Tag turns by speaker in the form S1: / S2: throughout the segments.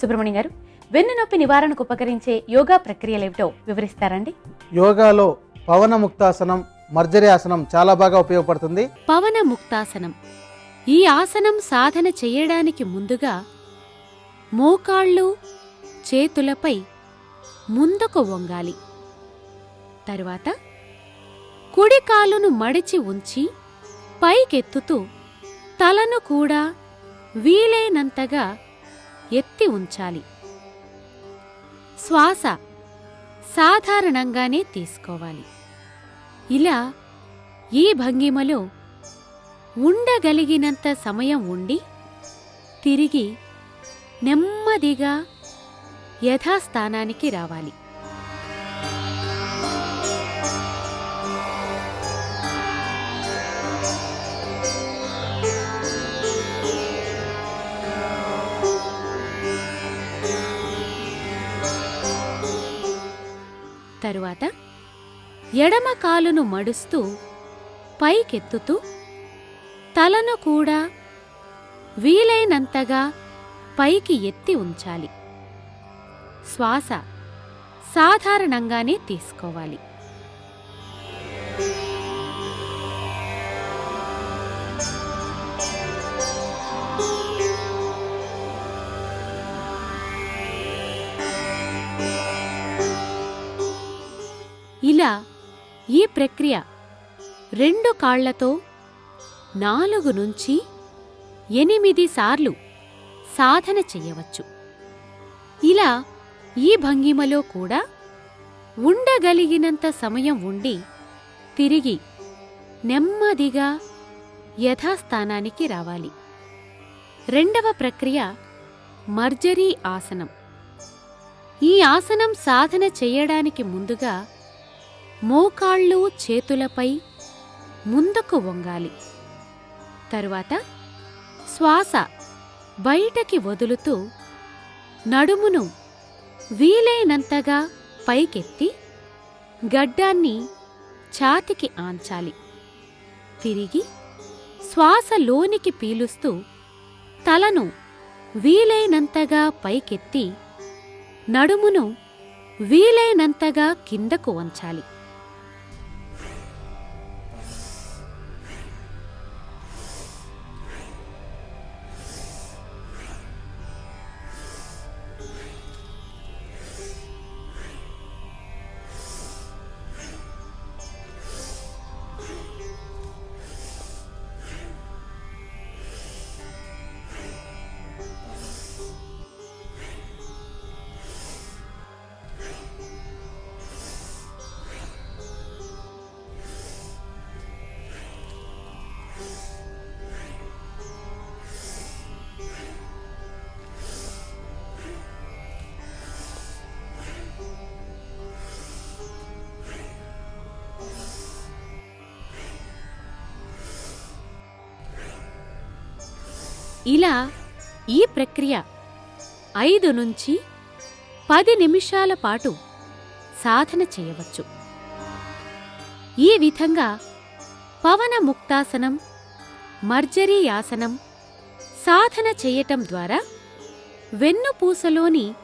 S1: సుబ్రహ్మణ్యం గారు వెన్ను నొప్పి నివారణకు ఉపకరించే యోగా ప్రక్రియలేమిటో వివరిస్తారండి.
S2: యోగాలో పవన ముక్తాసనం మర్జరి ఆసనం చాలా బాగా ఉపయోగపడుతుంది.
S3: పవన ముక్తాసనం ఈ ఆసనం సాధన చెయ్యడానికి ముందుగా మోకాళ్ళు చేతులపై ముందుకు వంగాలి. తరువాత కుడి కాలును మడిచి ఉంచి పైకెత్తుతూ తలను కూడా వీలైనంతగా ఎత్తి ఉంచాలి. శ్వాస సాధారణంగానే తీసుకోవాలి. ఇలా ఈ భంగిమలో ఉండగలిగినంత సమయం ఉండి తిరిగి నెమ్మదిగా యథాస్థానానికి రావాలి. తరువాత ఎడమ కాలును మడుస్తూ పైకెత్తుతూ తలను కూడా వీలైనంతగా పైకి ఎత్తి ఉంచాలి. శ్వాస సాధారణంగానే తీసుకోవాలి. ఈ ప్రక్రియ రెండు కాళ్ళతో నాలుగు నుంచి ఎనిమిది సార్లు సాధన చెయ్యవచ్చు ఇలా ఈ భంగిమలో కూడా ఉండగలిగినంత సమయం ఉండి తిరిగి నెమ్మదిగా యథాస్థానానికి రావాలి. రెండవ ప్రక్రియ మర్జరీ ఆసనం. ఈ ఆసనం సాధన చెయ్యడానికి ముందుగా మోకాళ్ళు చేతులపై ముందుకు వంగాలి. తరువాత శ్వాస బయటకి వదులుతూ నడుమును వీలైనంతగా పైకెత్తి గడ్డాన్ని ఛాతికి ఆంచాలి. తిరిగి శ్వాస లోనికి పీలుస్తూ తలను వీలైనంతగా పైకెత్తి నడుమును వీలైనంతగా కిందకు వంచాలి. ఇలా ఈ ప్రక్రియ ఐదు నుంచి పది నిమిషాల పాటు సాధన చేయవచ్చు. ఈ విధంగా పవన ముక్తాసనం మర్జరీ ఆసనం సాధన చేయటం ద్వారా వెన్నుపూసలోని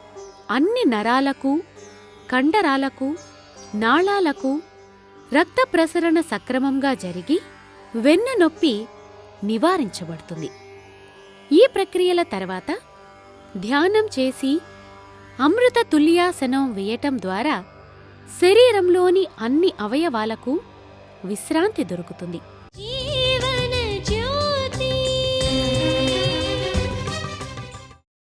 S3: అన్ని నరాలకు కండరాలకు నాళాలకు రక్త ప్రసరణ సక్రమంగా జరిగి వెన్ను నొప్పి నివారించబడుతుంది. ఈ ప్రక్రియల తర్వాత ధ్యానం చేసి అమృత తుల్యాసనం వేయటం ద్వారా శరీరంలోని అన్ని అవయవాలకు విశ్రాంతి దొరుకుతుంది.